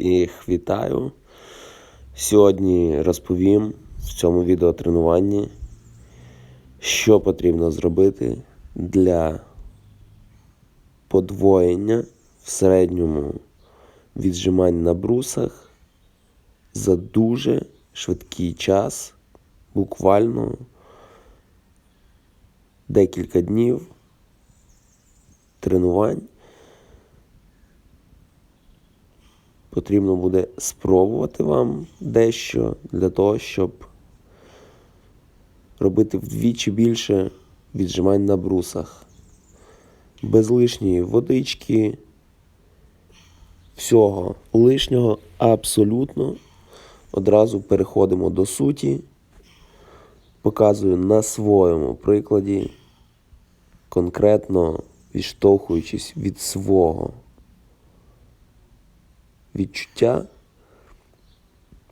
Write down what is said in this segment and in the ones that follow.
Всіх вітаю. Сьогодні розповім в цьому відеотренуванні, що потрібно зробити для подвоєння в середньому віджимань на брусах за дуже швидкий час, буквально декілька днів тренувань. Потрібно буде спробувати вам дещо для того, щоб робити вдвічі більше віджимань на брусах. Без лишньої водички, всього лишнього абсолютно. Одразу переходимо до суті. Показую на своєму прикладі, конкретно відштовхуючись від свого відчуття,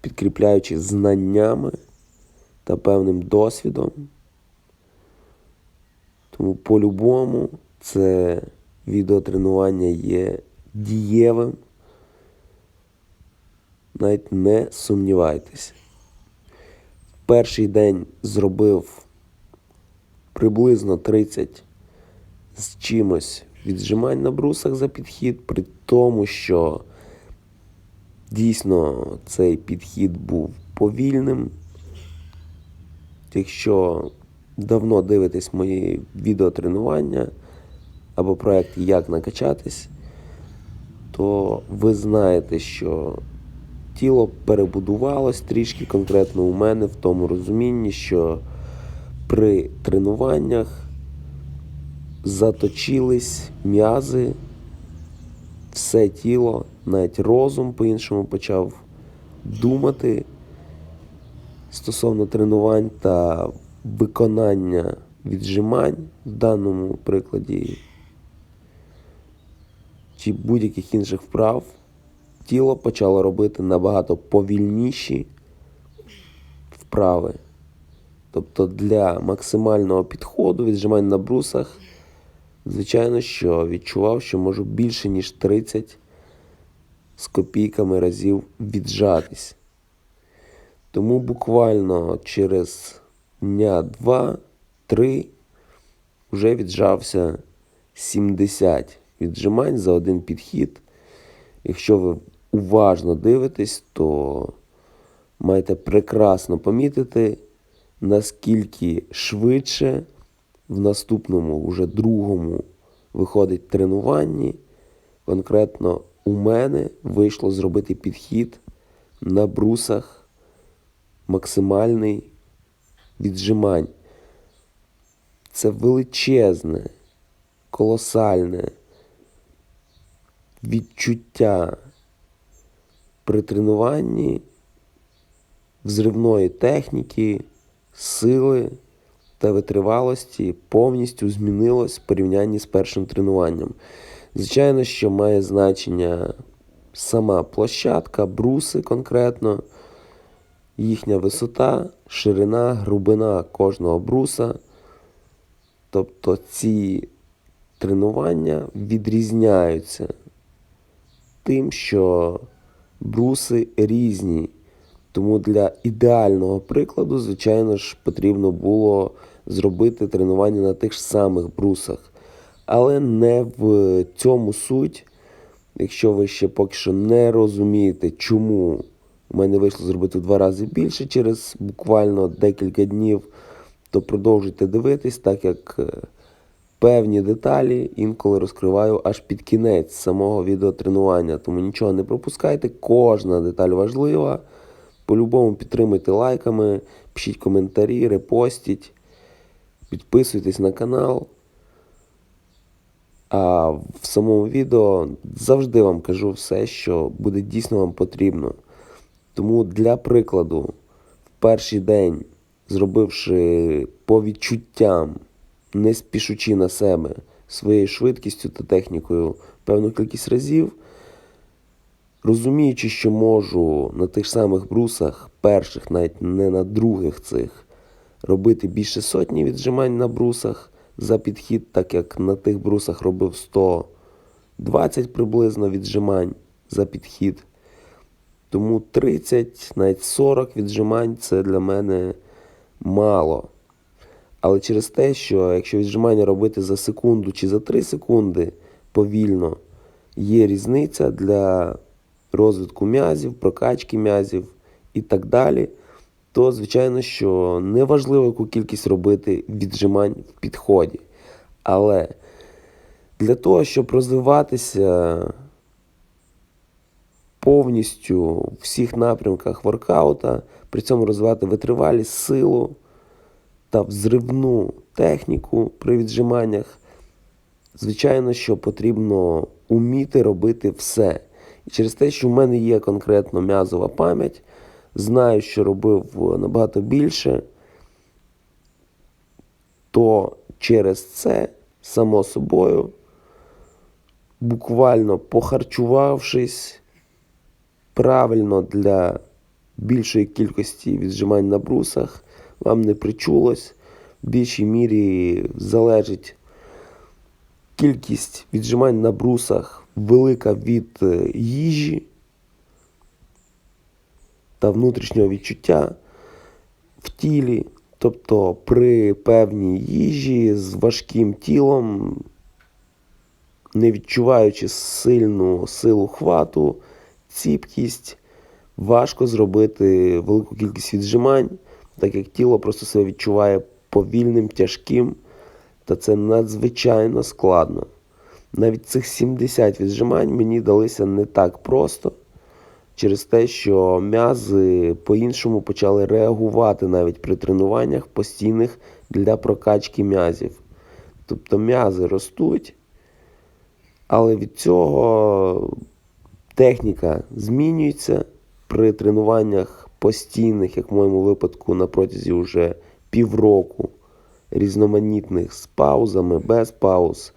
підкріпляючи знаннями та певним досвідом. Тому по-любому це відеотренування є дієвим. Навіть не сумнівайтесь. Перший день зробив приблизно 30 з чимось віджимань на брусах за підхід, при тому, що Дійсно, цей підхід був повільним. Якщо давно дивитесь мої відеотренування або проект Як накачатись, то ви знаєте, що тіло перебудувалось трішки конкретно у мене в тому розумінні, що при тренуваннях заточились м'язи, все тіло навіть розум по-іншому почав думати стосовно тренувань та виконання віджимань в даному прикладі чи будь-яких інших вправ, тіло почало робити набагато повільніші вправи. Тобто для максимального підходу віджимань на брусах, звичайно, що відчував, що можу більше, ніж 30 з копійками разів віджатись. Тому буквально через дня 2-3 вже віджався 70 віджимань за один підхід. Якщо ви уважно дивитесь, то маєте прекрасно помітити, наскільки швидше в наступному, уже другому виходить тренуванні, конкретно у мене вийшло зробити підхід на брусах максимальний віджимань. Це величезне, колосальне відчуття при тренуванні взривної техніки, сили та витривалості повністю змінилось в порівнянні з першим тренуванням. Звичайно, що має значення сама площадка, бруси конкретно, їхня висота, ширина, грубина кожного бруса. Тобто ці тренування відрізняються тим, що бруси різні. Тому для ідеального прикладу, звичайно ж, потрібно було зробити тренування на тих ж самих брусах. Але не в цьому суть. Якщо ви ще поки що не розумієте, чому у мене вийшло зробити в два рази більше через буквально декілька днів, то продовжуйте дивитись, так як е, певні деталі інколи розкриваю аж під кінець самого відеотренування. Тому нічого не пропускайте, кожна деталь важлива. По-любому підтримуйте лайками, пишіть коментарі, репостіть, підписуйтесь на канал. А в самому відео завжди вам кажу все, що буде дійсно вам потрібно. Тому для прикладу, в перший день, зробивши по відчуттям, не спішучи на себе своєю швидкістю та технікою певну кількість разів, розуміючи, що можу на тих самих брусах, перших, навіть не на других цих, робити більше сотні віджимань на брусах за підхід, так як на тих брусах робив 120 приблизно віджимань за підхід, Тому 30, навіть 40 віджимань це для мене мало. Але через те, що якщо віджимання робити за секунду чи за 3 секунди повільно, є різниця для розвитку м'язів, прокачки м'язів і так далі, то звичайно, що не важливо, яку кількість робити віджимань в підході. Але для того, щоб розвиватися повністю в всіх напрямках воркаута, при цьому розвивати витривалість, силу та взривну техніку при віджиманнях, звичайно, що потрібно уміти робити все. Через те, що в мене є конкретно м'язова пам'ять, знаю, що робив набагато більше, то через це, само собою, буквально похарчувавшись правильно для більшої кількості віджимань на брусах, вам не причулось. В більшій мірі залежить кількість віджимань на брусах велика від е, їжі та внутрішнього відчуття в тілі. Тобто при певній їжі з важким тілом, не відчуваючи сильну силу хвату, ціпкість, важко зробити велику кількість віджимань, так як тіло просто себе відчуває повільним, тяжким, та це надзвичайно складно. Навіть цих 70 віджимань мені далися не так просто через те, що м'язи по-іншому почали реагувати навіть при тренуваннях постійних для прокачки м'язів. Тобто м'язи ростуть, але від цього техніка змінюється при тренуваннях постійних, як в моєму випадку, на протязі вже півроку різноманітних з паузами, без пауз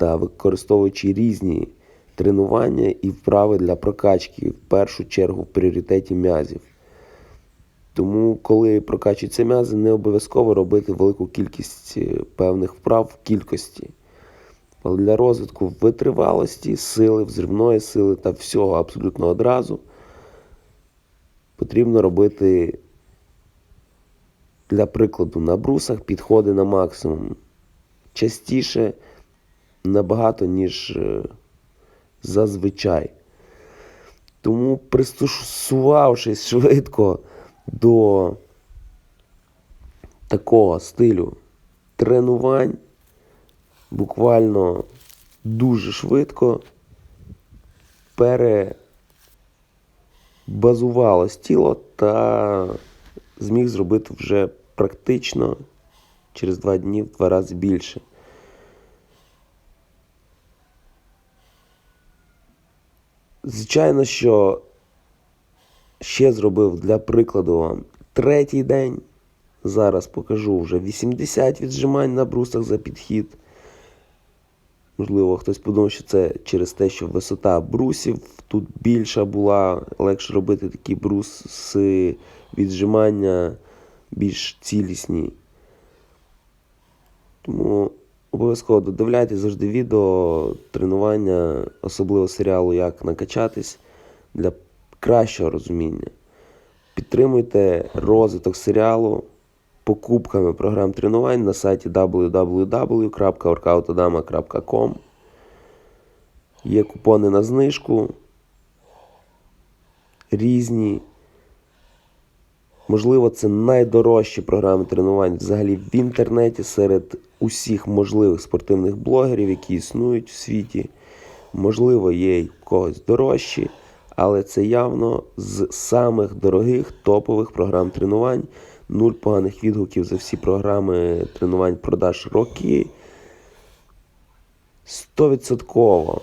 та використовуючи різні тренування і вправи для прокачки, в першу чергу в пріоритеті м'язів. Тому, коли прокачуються м'язи, не обов'язково робити велику кількість е, певних вправ в кількості. Але для розвитку витривалості, сили, взривної сили та всього абсолютно одразу потрібно робити, для прикладу, на брусах підходи на максимум. Частіше набагато, ніж е, зазвичай. Тому, пристосувавшись швидко до такого стилю тренувань, буквально дуже швидко перебазувалось тіло та зміг зробити вже практично через два дні в два рази більше. Звичайно, що ще зробив для прикладу вам третій день. Зараз покажу вже 80 віджимань на брусах за підхід. Можливо, хтось подумав, що це через те, що висота брусів тут більша була, легше робити такий брус з віджимання більш цілісні. Тому обов'язково додивляйте завжди відео, тренування, особливо серіалу Як накачатись для кращого розуміння. Підтримуйте розвиток серіалу покупками програм тренувань на сайті www.workoutodama.com. Є купони на знижку. Різні. Можливо, це найдорожчі програми тренувань взагалі в інтернеті серед усіх можливих спортивних блогерів, які існують в світі. Можливо, є й когось дорожчі, але це явно з самих дорогих топових програм тренувань. Нуль поганих відгуків за всі програми тренувань продаж роки. 100%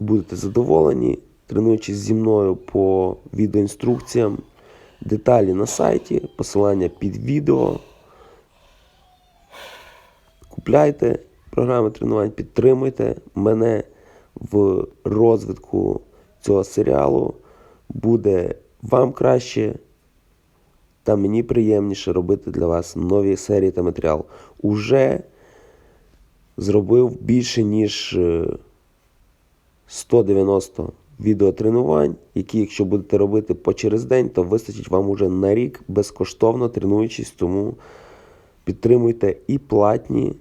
будете задоволені, тренуючись зі мною по відеоінструкціям. Деталі на сайті, посилання під відео. Купляйте програми тренувань, підтримуйте мене в розвитку цього серіалу. Буде вам краще та мені приємніше робити для вас нові серії та матеріал. Уже зробив більше, ніж 190 відеотренувань, які, якщо будете робити по через день, то вистачить вам уже на рік безкоштовно тренуючись, тому підтримуйте і платні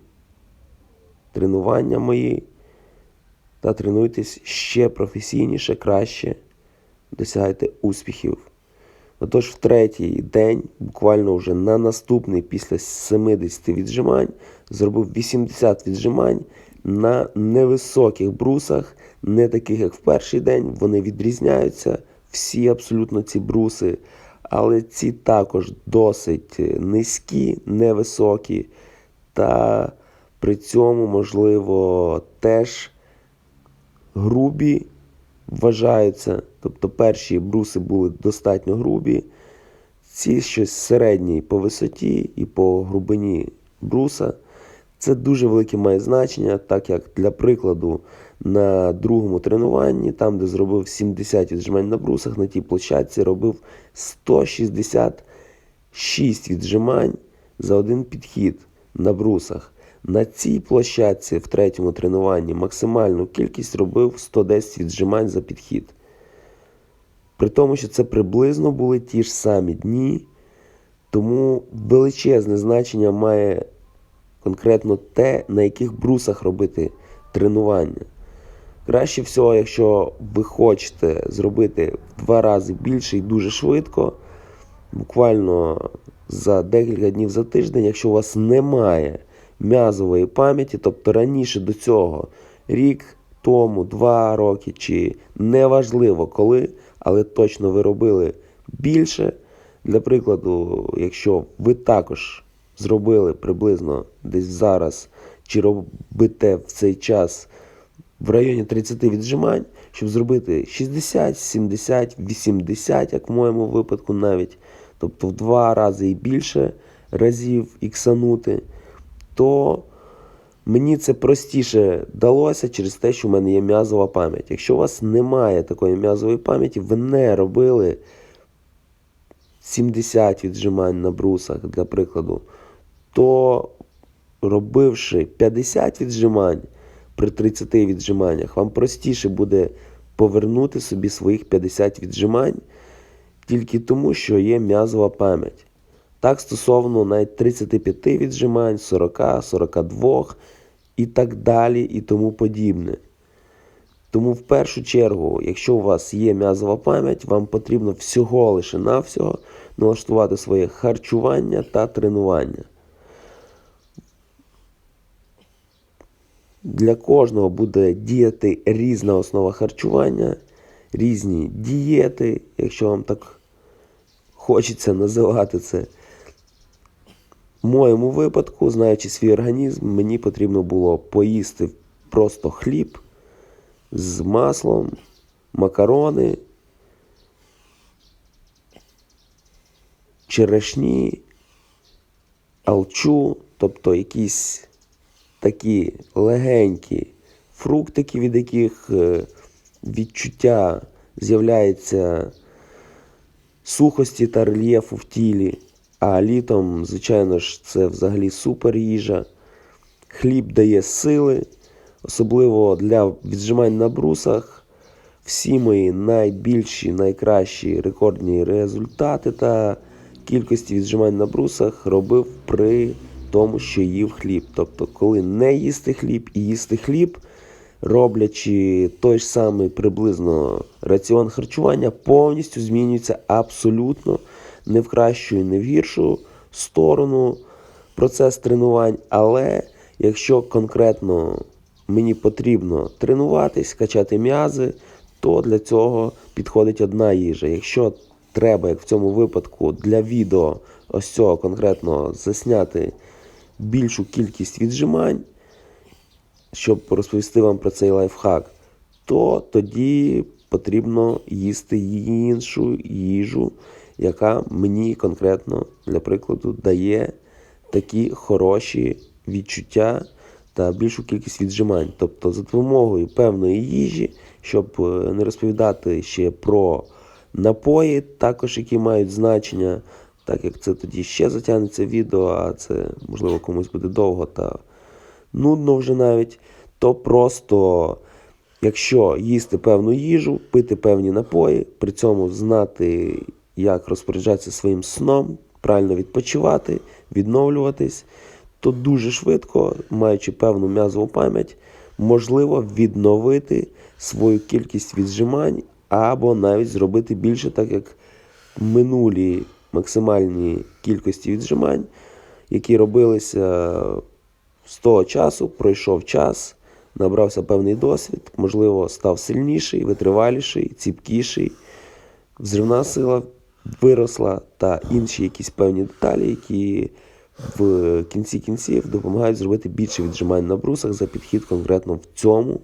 тренування мої та тренуйтесь ще професійніше, краще, досягайте успіхів. Отож, в третій день, буквально вже на наступний після 70 віджимань, зробив 80 віджимань на невисоких брусах, не таких, як в перший день. Вони відрізняються, всі абсолютно ці бруси, але ці також досить низькі, невисокі, та при цьому, можливо, теж грубі вважаються. Тобто перші бруси були достатньо грубі, ці щось середні по висоті і по грубині бруса. Це дуже велике має значення, так як для прикладу на другому тренуванні, там де зробив 70 віджимань на брусах, на тій площадці робив 166 віджимань за один підхід на брусах. На цій площадці в третьому тренуванні максимальну кількість робив 110 віджимань за підхід. При тому, що це приблизно були ті ж самі дні, тому величезне значення має конкретно те, на яких брусах робити тренування. Краще всього, якщо ви хочете зробити в два рази більше і дуже швидко, буквально за декілька днів за тиждень, якщо у вас немає м'язової пам'яті, тобто раніше до цього, рік тому, два роки, чи неважливо коли, але точно ви робили більше. Для прикладу, якщо ви також зробили приблизно десь зараз, чи робите в цей час в районі 30 віджимань, щоб зробити 60, 70, 80, як в моєму випадку навіть, тобто в два рази і більше разів іксанути, то мені це простіше далося через те, що в мене є м'язова пам'ять. Якщо у вас немає такої м'язової пам'яті, ви не робили 70 віджимань на брусах, для прикладу, то робивши 50 віджимань при 30 віджиманнях, вам простіше буде повернути собі своїх 50 віджимань тільки тому, що є м'язова пам'ять. Так стосовно навіть 35 віджимань, 40, 42 і так далі, і тому подібне. Тому в першу чергу, якщо у вас є м'язова пам'ять, вам потрібно всього лише навсього налаштувати своє харчування та тренування. Для кожного буде діяти різна основа харчування, різні дієти, якщо вам так хочеться називати це. В моєму випадку, знаючи свій організм, мені потрібно було поїсти просто хліб з маслом, макарони, черешні, алчу, тобто якісь такі легенькі фруктики, від яких е, відчуття з'являється сухості та рельєфу в тілі. А літом, звичайно ж, це взагалі супер їжа. Хліб дає сили, особливо для віджимань на брусах. Всі мої найбільші, найкращі рекордні результати та кількості віджимань на брусах робив при тому, що їв хліб. Тобто, коли не їсти хліб і їсти хліб, роблячи той ж самий приблизно раціон харчування, повністю змінюється абсолютно не в кращу і не в гіршу сторону процес тренувань. Але якщо конкретно мені потрібно тренуватись, качати м'язи, то для цього підходить одна їжа. Якщо треба, як в цьому випадку, для відео ось цього конкретно засняти більшу кількість віджимань, щоб розповісти вам про цей лайфхак, то тоді потрібно їсти іншу їжу, яка мені конкретно, для прикладу, дає такі хороші відчуття та більшу кількість віджимань. Тобто за допомогою певної їжі, щоб е, не розповідати ще про напої, також які мають значення, так як це тоді ще затягнеться відео, а це можливо комусь буде довго та нудно вже навіть, то просто Якщо їсти певну їжу, пити певні напої, при цьому знати, як розпоряджатися своїм сном, правильно відпочивати, відновлюватись, то дуже швидко, маючи певну м'язову пам'ять, можливо відновити свою кількість віджимань або навіть зробити більше, так як минулі максимальні кількості віджимань, які робилися з того часу, пройшов час, набрався певний досвід, можливо, став сильніший, витриваліший, ціпкіший, взривна сила виросла та інші якісь певні деталі, які в кінці кінців допомагають зробити більше віджимань на брусах за підхід конкретно в цьому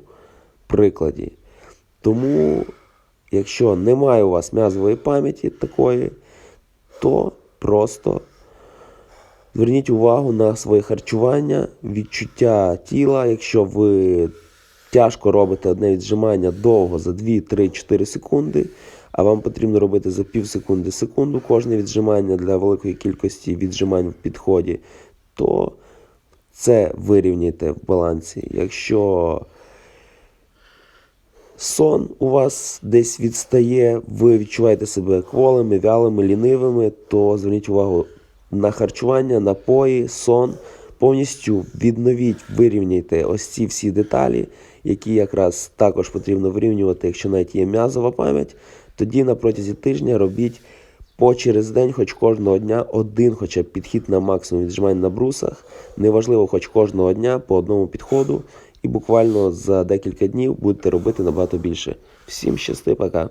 прикладі. Тому, якщо немає у вас м'язової пам'яті такої, то просто Зверніть увагу на своє харчування, відчуття тіла. Якщо ви тяжко робите одне віджимання довго за 2, 3, 4 секунди, а вам потрібно робити за пів секунди секунду кожне віджимання для великої кількості віджимань в підході, то це вирівняйте в балансі. Якщо сон у вас десь відстає, ви відчуваєте себе кволими, вялими, лінивими, то зверніть увагу на харчування, напої, сон. Повністю відновіть, вирівняйте ось ці всі деталі, які якраз також потрібно вирівнювати, якщо навіть є м'язова пам'ять. Тоді на протязі тижня робіть по через день, хоч кожного дня, один хоча б підхід на максимум віджимань на брусах. Неважливо, хоч кожного дня по одному підходу. І буквально за декілька днів будете робити набагато більше. Всім щасти, пока!